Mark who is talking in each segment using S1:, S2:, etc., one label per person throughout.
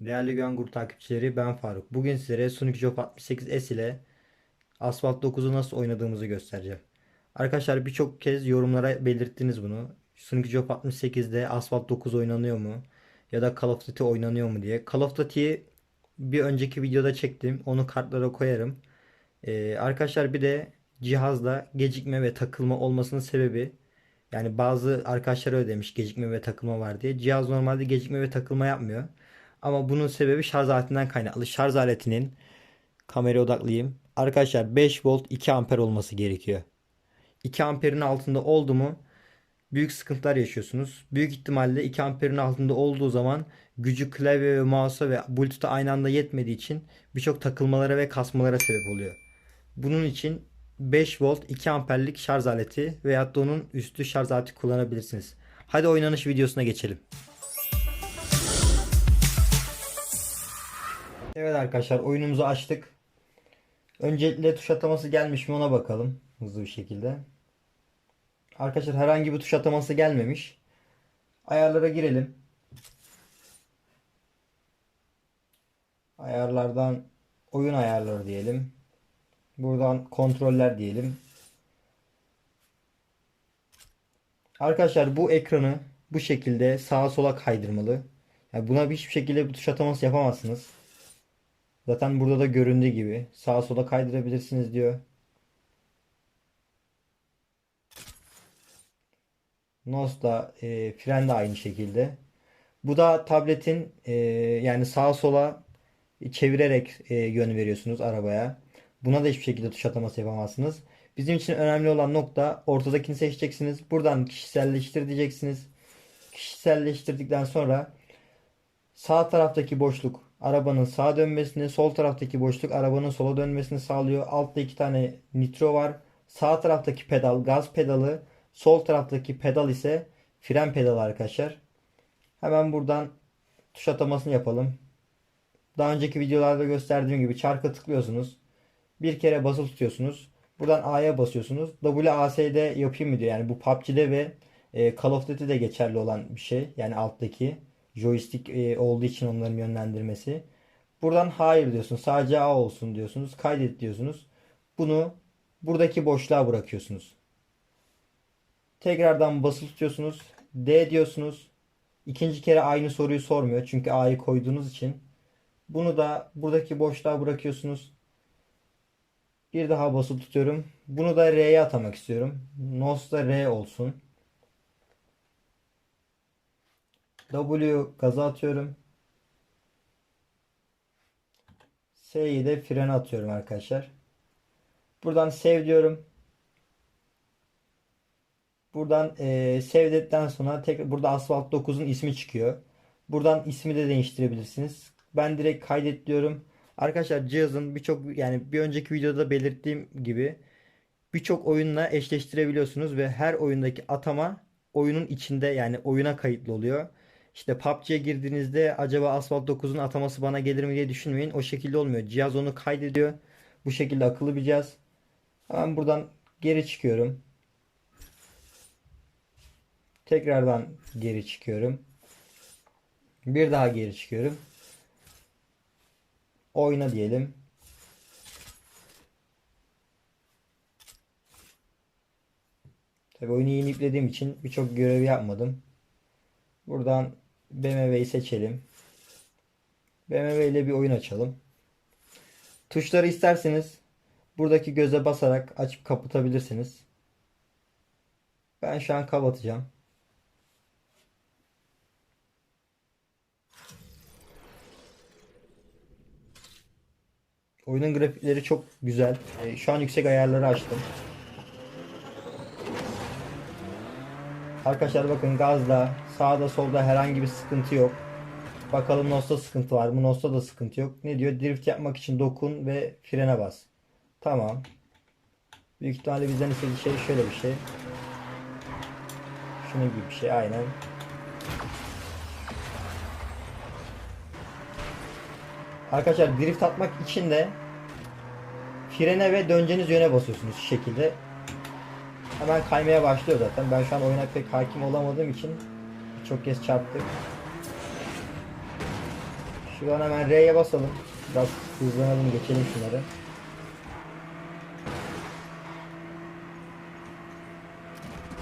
S1: Değerli Güvengur takipçileri ben Faruk. Bugün sizlere Sunucu Job 68S ile Asphalt 9'u nasıl oynadığımızı göstereceğim. Arkadaşlar birçok kez yorumlara belirttiniz bunu. Sunucu Job 68'de Asphalt 9 oynanıyor mu? Ya da Call of Duty oynanıyor mu diye. Call of Duty'yi bir önceki videoda çektim. Onu kartlara koyarım. Ee, arkadaşlar bir de cihazda gecikme ve takılma olmasının sebebi yani bazı arkadaşlar öyle demiş gecikme ve takılma var diye. Cihaz normalde gecikme ve takılma yapmıyor. Ama bunun sebebi şarj aletinden kaynaklı. Şarj aletinin kameraya odaklayayım. Arkadaşlar 5 volt 2 amper olması gerekiyor. 2 amperin altında oldu mu büyük sıkıntılar yaşıyorsunuz. Büyük ihtimalle 2 amperin altında olduğu zaman gücü klavye ve mouse'a ve Bluetooth'a aynı anda yetmediği için birçok takılmalara ve kasmalara sebep oluyor. Bunun için 5 volt 2 amperlik şarj aleti veyahut da onun üstü şarj aleti kullanabilirsiniz. Hadi oynanış videosuna geçelim. Evet arkadaşlar oyunumuzu açtık. Öncelikle tuş ataması gelmiş mi ona bakalım hızlı bir şekilde. Arkadaşlar herhangi bir tuş ataması gelmemiş. Ayarlara girelim. Ayarlardan oyun ayarları diyelim. Buradan kontroller diyelim. Arkadaşlar bu ekranı bu şekilde sağa sola kaydırmalı. Yani buna hiçbir şekilde bir tuş ataması yapamazsınız. Zaten burada da göründüğü gibi sağa sola kaydırabilirsiniz diyor. Nos da e, fren de aynı şekilde. Bu da tabletin e, yani sağa sola çevirerek e, yön veriyorsunuz arabaya. Buna da hiçbir şekilde tuş ataması yapamazsınız. Bizim için önemli olan nokta ortadakini seçeceksiniz. Buradan kişiselleştir diyeceksiniz. Kişiselleştirdikten sonra sağ taraftaki boşluk arabanın sağa dönmesini, sol taraftaki boşluk arabanın sola dönmesini sağlıyor. Altta iki tane nitro var. Sağ taraftaki pedal gaz pedalı, sol taraftaki pedal ise fren pedalı arkadaşlar. Hemen buradan tuş atamasını yapalım. Daha önceki videolarda gösterdiğim gibi çarka tıklıyorsunuz. Bir kere basılı tutuyorsunuz. Buradan A'ya basıyorsunuz. WASD yapayım mı diyor. Yani bu PUBG'de ve e, Call of Duty'de geçerli olan bir şey. Yani alttaki joystick e, olduğu için onların yönlendirmesi. Buradan hayır diyorsun. Sadece A olsun diyorsunuz. Kaydet diyorsunuz. Bunu buradaki boşluğa bırakıyorsunuz. Tekrardan basılı tutuyorsunuz. D diyorsunuz. İkinci kere aynı soruyu sormuyor. Çünkü A'yı koyduğunuz için. Bunu da buradaki boşluğa bırakıyorsunuz. Bir daha basılı tutuyorum. Bunu da R'ye atamak istiyorum. Nos da R olsun. W gaza atıyorum. S'yi de frene atıyorum arkadaşlar. Buradan save diyorum. Buradan e, save dedikten sonra tek burada Asphalt 9'un ismi çıkıyor. Buradan ismi de değiştirebilirsiniz. Ben direkt kaydet diyorum. Arkadaşlar cihazın birçok yani bir önceki videoda belirttiğim gibi birçok oyunla eşleştirebiliyorsunuz ve her oyundaki atama oyunun içinde yani oyuna kayıtlı oluyor. İşte PUBG'ye girdiğinizde acaba Asphalt 9'un ataması bana gelir mi diye düşünmeyin. O şekilde olmuyor. Cihaz onu kaydediyor. Bu şekilde akıllı bir cihaz. Hemen buradan geri çıkıyorum. Tekrardan geri çıkıyorum. Bir daha geri çıkıyorum. Oyna diyelim. Tabii oyunu yeni yüklediğim için birçok görev yapmadım. Buradan BMW'yi seçelim. BMW ile bir oyun açalım. Tuşları isterseniz buradaki göze basarak açıp kapatabilirsiniz. Ben şu an kapatacağım. Oyunun grafikleri çok güzel. Ee, Şu an yüksek ayarları açtım. Arkadaşlar bakın gazda sağda solda herhangi bir sıkıntı yok. Bakalım Nos'ta sıkıntı var mı? Nos'ta da sıkıntı yok. Ne diyor? Drift yapmak için dokun ve frene bas. Tamam. Büyük ihtimalle bizden istediği şey şöyle bir şey. Şunun gibi bir şey aynen. Arkadaşlar drift atmak için de frene ve döneceğiniz yöne basıyorsunuz şu şekilde. Hemen kaymaya başlıyor zaten. Ben şu an oyuna pek hakim olamadığım için çok kez çarptık. Şuradan hemen R'ye basalım. Biraz hızlanalım geçelim şunları.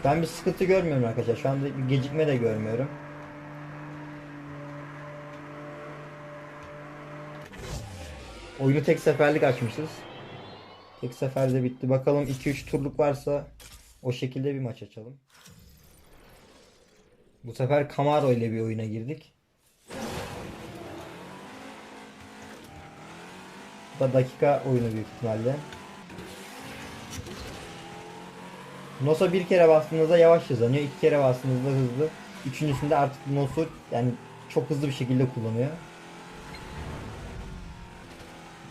S1: Ben bir sıkıntı görmüyorum arkadaşlar. Şu anda bir gecikme de görmüyorum. Oyunu tek seferlik açmışız. Tek seferde bitti. Bakalım 2-3 turluk varsa o şekilde bir maç açalım. Bu sefer Camaro ile bir oyuna girdik. Bu da dakika oyunu büyük ihtimalle. Nos'a bir kere bastığınızda yavaş hızlanıyor. iki kere bastığınızda hızlı. Üçüncüsünde artık Nos'u yani çok hızlı bir şekilde kullanıyor.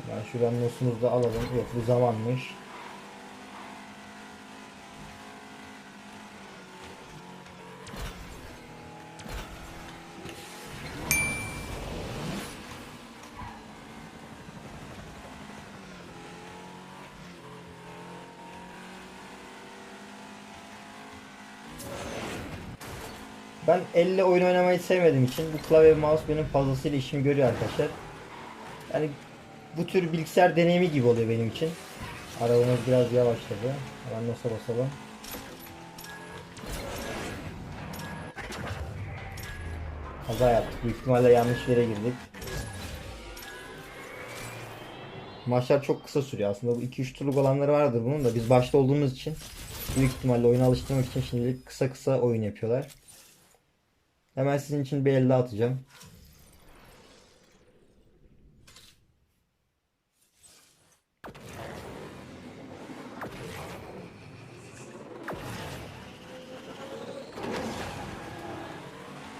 S1: Ben şuradan Nos'umuzu da alalım. Yok bu zamanmış. Ben elle oyun oynamayı sevmediğim için bu klavye mouse benim fazlasıyla işimi görüyor arkadaşlar. Yani bu tür bilgisayar deneyimi gibi oluyor benim için. Arabamız biraz yavaşladı. Hemen nasıl basalım. Kaza yaptık. Büyük ihtimalle yanlış yere girdik. Maçlar çok kısa sürüyor aslında. Bu 2-3 turluk olanları vardır bunun da. Biz başta olduğumuz için büyük ihtimalle oyuna alıştırmak için şimdilik kısa kısa oyun yapıyorlar. Hemen sizin için bir elde atacağım.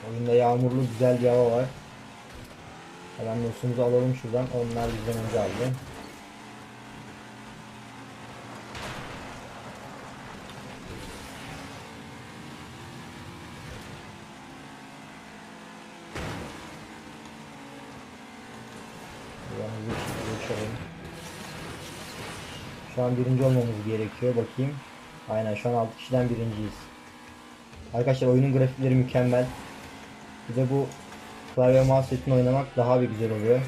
S1: Oyunda yağmurlu güzel bir hava var. Hemen nosumuzu alalım şuradan. Onlar bizden önce aldı. Buradan hızlı bir şekilde uçalım. Şu an birinci olmamız gerekiyor. Bakayım. Aynen şu an 6 kişiden birinciyiz. Arkadaşlar oyunun grafikleri mükemmel. Bir de bu klavye mouse setini oynamak daha bir güzel oluyor.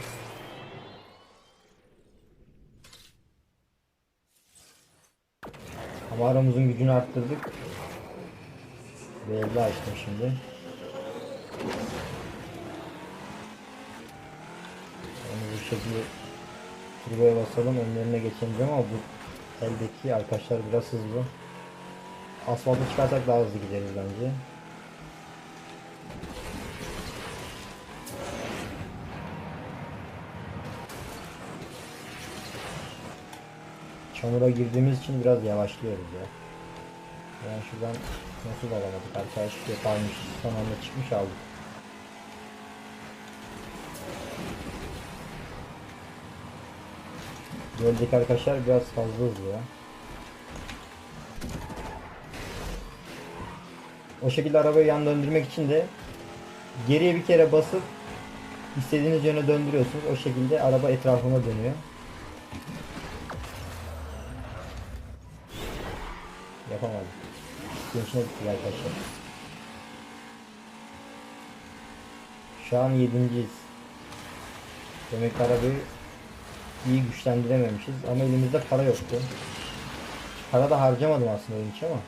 S1: Ama aramızın gücünü arttırdık. Belli açtım şimdi. Onu bu şekilde turboya basalım önlerine geçemeyeceğim ama bu eldeki arkadaşlar biraz hızlı. Asfalta çıkarsak daha hızlı gideriz bence. Çamura girdiğimiz için biraz yavaşlıyoruz ya. Yani şuradan nasıl alamadık arkadaş yaparmış son anda çıkmış aldık. Gördük arkadaşlar biraz fazla hızlı ya. O şekilde arabayı yan döndürmek için de geriye bir kere basıp istediğiniz yöne döndürüyorsunuz. O şekilde araba etrafına dönüyor. Yapamadım. Gençine gittik arkadaşlar. Şu an yedinciyiz. Demek arabayı iyi güçlendirememişiz ama elimizde para yoktu. Para da harcamadım aslında oyun ama.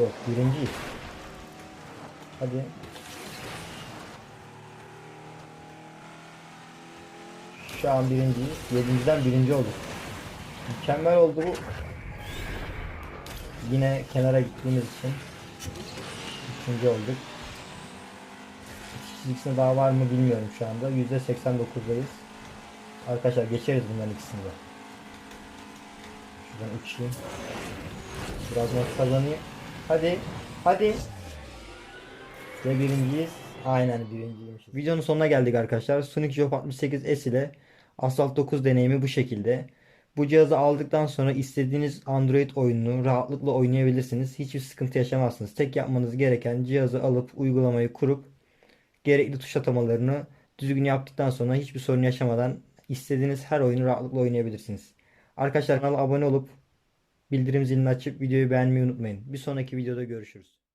S1: Yok birinciyiz. Hadi. Şu an birinciyiz. Yedinciden birinci olduk. Mükemmel oldu bu. Yine kenara gittiğimiz için üçüncü olduk. Çizgisinde daha var mı bilmiyorum şu anda. %89'dayız. Arkadaşlar geçeriz bunların ikisini de. Şuradan uçayım. Biraz not kazanayım. Hadi. Hadi. Ve birinciyiz. Aynen birinciymişiz. Videonun sonuna geldik arkadaşlar. Sonic Job 68S ile Asphalt 9 deneyimi bu şekilde. Bu cihazı aldıktan sonra istediğiniz Android oyununu rahatlıkla oynayabilirsiniz. Hiçbir sıkıntı yaşamazsınız. Tek yapmanız gereken cihazı alıp uygulamayı kurup gerekli tuş atamalarını düzgün yaptıktan sonra hiçbir sorun yaşamadan istediğiniz her oyunu rahatlıkla oynayabilirsiniz. Arkadaşlar kanala abone olup bildirim zilini açıp videoyu beğenmeyi unutmayın. Bir sonraki videoda görüşürüz.